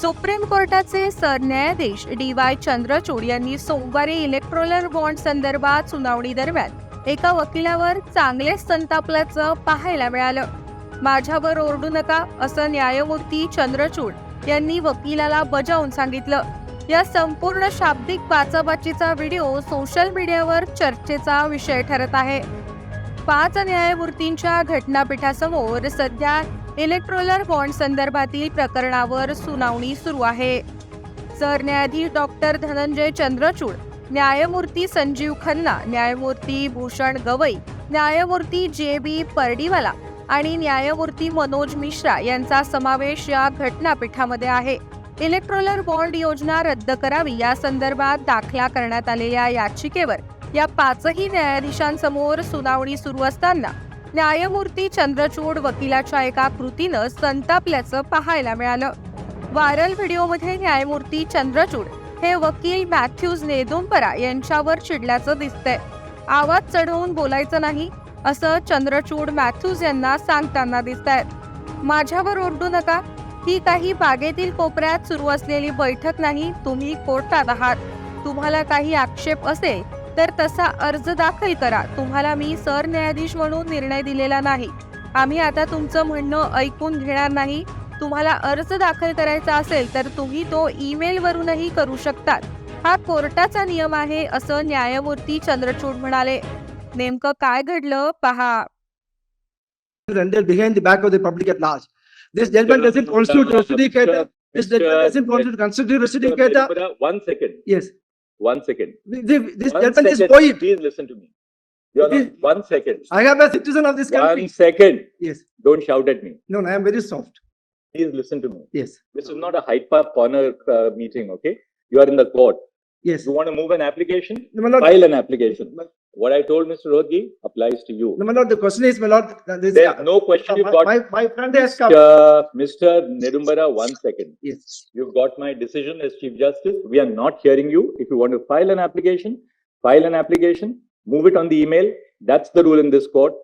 Supreme कोर्टाचे सरन्यायाधीश D Y Chandrachud यांनी सोमवारी इलेक्ट्रोलर बॉन्ड संदर्भात सुनावणी दरम्यान एका वकिलावर चांगलेच संतापल्याचं पाहायला मिळालं. माझ्यावर ओरडू नका असं न्यायमूर्ती चंद्रचूड यांनी वकिलाला बजावून सांगितलं. या संपूर्ण शाब्दिक बाचाबाचीचा व्हिडिओ सोशल मीडियावर चर्चेचा विषय ठरत आहे. पाच न्यायमूर्तींच्या घटनापीठासमोर सध्या इलेक्ट्रोलर बॉन्ड संदर्भातील प्रकरणावर सुनावणी सुरू आहे. सरन्यायाधीश डॉक्टर धनंजय चंद्रचूड न्यायमूर्ती संजीव खन्ना न्यायमूर्ती भूषण गवई न्यायमूर्ती जे बी पर्डीवाला आणि न्यायमूर्ती मनोज मिश्रा यांचा समावेश या घटनापीठामध्ये आहे. इलेक्ट्रोलर बॉन्ड योजना रद्द करावी या संदर्भात दाखला करण्यात आलेल्या याचिकेवर या पाचही न्यायाधीशांसमोर सुनावणी सुरू असताना न्यायमूर्ती चंद्रचूड वकिलाच्या एका कृतीनं संतापल्याचं पाहायला मिळालं. व्हायरल व्हिडिओमध्ये न्यायमूर्ती चंद्रचूड हे वकील मॅथ्यूज नेदुंपरा यांच्यावर चिडल्याचं दिसतंय. आवाज चढवून बोलायचं नाही असं चंद्रचूड मॅथ्यूज यांना सांगताना दिसत आहेत माझ्यावर ओरडू नका ही काही बागेतील कोपऱ्यात सुरू असलेली बैठक नाही तुम्ही कोर्टात आहात. तुम्हाला काही आक्षेप असेल तर तसा अर्ज दाखल करा तुम्हाला मी सरन्यायाधीश म्हणून निर्णय दिलेला नाही आम्ही आता तुमचं म्हणणं ऐकून घेणार नाही तुम्हाला अर्ज दाखल करायचा असेल तर तुम्ही तो ईमेल वरूनही करू शकता हा कोर्टाचा नियम आहे असं न्यायमूर्ती चंद्रचूड म्हणाले नेमकं काय घडलं पहा one second. This- this One gentleman is poet. Please listen to me. Your Please. Honor, one second. I am a citizen of this One country. second. Yes, Don't shout at me. no, no, I am very soft. Please listen to me. Yes, This is not a Hyde Park corner uh, meeting, okay? You are in the court. yes. You want to move an application? No, lord, File an application. What I told Mr. Rodgi applies to you. no, my lord, the question is, my lord, this. There's no question you've got. my, my friend has come. Uh, Mr. Nedumbara, one second. Yes, You've got my decision as Chief Justice. We are not hearing you. If you want to file an application, file an application, move it on the email. That's the rule in this court.